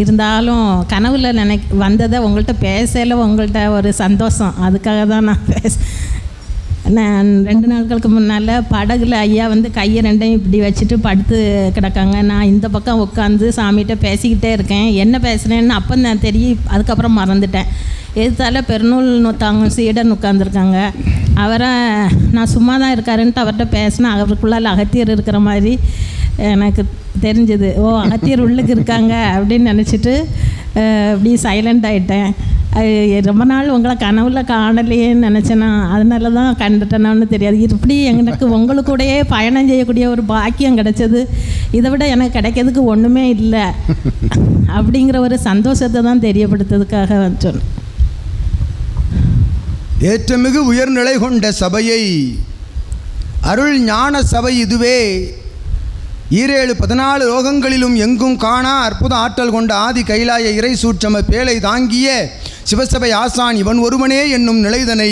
இருந்தாலும் கனவுல நினைக் வந்ததை உங்கள்கிட்ட பேசல உங்கள்கிட்ட ஒரு சந்தோஷம். அதுக்காக தான் நான் பேச நான் ரெண்டு நாட்களுக்கு முன்னால் படகுல ஐயா வந்து கையை ரெண்டையும் இப்படி வச்சுட்டு படுத்து கிடக்காங்க. நான் இந்த பக்கம் உட்காந்து சாமிகிட்ட பேசிக்கிட்டே இருக்கேன். என்ன பேசுகிறேன்னு அப்போ நான் தெரியும் அதுக்கப்புறம் மறந்துட்டேன். எதிர்த்தால பெருநூல் நூத்தாங்க சீடன் உட்காந்துருக்காங்க அவரை நான் சும்மா தான் இருக்காருன்ட்டு அவர்கிட்ட பேசினேன் அவருக்குள்ளால் அகத்தியர் இருக்கிற மாதிரி எனக்கு தெரிஞ்சது ஓ அகத்தியர் உள்ளுக்கு இருக்காங்க அப்படின்னு நினச்சிட்டு அப்படி சைலண்ட் ஆகிட்டேன் ரொம்ப நாள் உங்களை கனவுல காணலையேன்னு நினச்சேனா அதனால தான் கண்டுட்டேனான்னு தெரியாது. இப்படி எனக்கு உங்களுக்கு கூடயே பயணம் செய்யக்கூடிய ஒரு பாக்கியம் கிடைச்சது. இதை விட எனக்கு கிடைக்கிறதுக்கு ஒன்றுமே இல்லை. அப்படிங்கிற ஒரு சந்தோஷத்தை தான் தெரியப்படுத்துறதுக்காக சொன்னேன். ஏற்றமிகு உயர்நிலை கொண்ட சபையை அருள் ஞான சபை இதுவே ஈரேழு பதினாலு லோகங்களிலும் எங்கும் காணா அற்புத ஆற்றல் கொண்ட ஆதி கைலாய இறை சூட்சம பேழை தாங்கிய சிவசபை ஆசான் இவன் ஒருவனே என்னும் நிலைதனை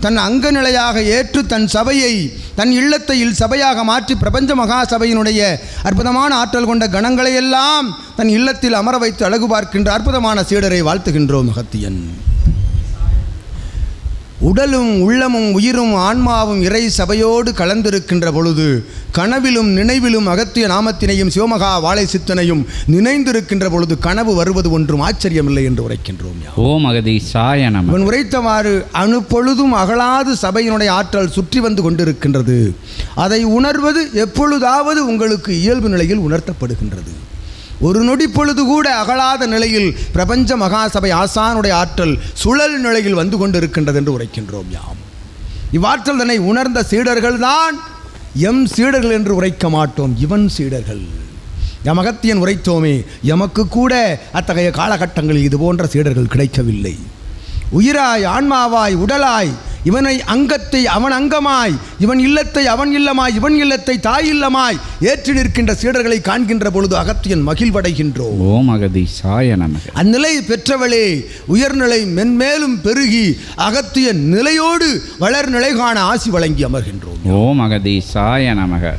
தன் அங்க நிலையாக ஏற்று தன் சபையை தன் இல்லத்தையில் சபையாக மாற்றி பிரபஞ்ச மகா சபையினுடைய அற்புதமான ஆற்றல் கொண்ட கணங்களையெல்லாம் தன் இல்லத்தில் அமர வைத்து அழகு பார்க்கின்ற அற்புதமான சீடரை வாழ்த்துகின்றோம் மகத்தியன். உடலும் உள்ளமும் உயிரும் ஆன்மாவும் இறை சபையோடு கலந்திருக்கின்ற பொழுது கனவிலும் நினைவிலும் அகத்திய நாமத்தினையும் சிவமகா வாழை சித்தனையும் நினைந்திருக்கின்ற பொழுது கனவு வருவது ஒன்றும் ஆச்சரியமில்லை என்று உரைக்கின்றோம். ஓம் அகதீசாய நம. இவன் உரைத்தவாறு அணுப்பொழுதும் அகலாது சபையினுடைய ஆற்றல் சுற்றி வந்து கொண்டிருக்கின்றது. அதை உணர்வது எப்பொழுதாவது உங்களுக்கு இயல்பு நிலையில் உணர்த்தப்படுகின்றது. ஒரு நொடி பொழுது கூட அகலாத நிலையில் பிரபஞ்ச மகாசபை ஆசானுடைய ஆற்றல் சுழல் நிலையில் வந்து கொண்டிருக்கின்றது என்று உரைக்கின்றோம் யாம். இவ்வாற்றல் தன்னை உணர்ந்த சீடர்கள்தான் எம் சீடர்கள் என்று உரைக்க மாட்டோம் இவன் சீடர்கள். எமகத்தியன் உரைத்தோமே எமக்கு கூட அத்தகைய காலகட்டங்களில் இது போன்ற சீடர்கள் கிடைக்கவில்லை. உயிராய் ஆன்மாவாய் உடலாய் இவனை அங்கத்தை அவன் அங்கமாய் இவன் இல்லத்தை அவன் இல்லமாய் இவன் இல்லத்தை தாய் இல்லமாய் ஏற்றி நிற்கின்ற சீடர்களை காண்கின்ற பொழுது அகத்தியன் மகிழ்வடைகின்றோம். ஓம் அகதீசாய நமக. அந்நிலை பெற்றவளே உயர்நிலை மென்மேலும் பெருகி அகத்திய நிலையோடு வளர் நிலை காண ஆசி வழங்கி அமர்கின்றோம். ஓம் அகதீசாய நமக.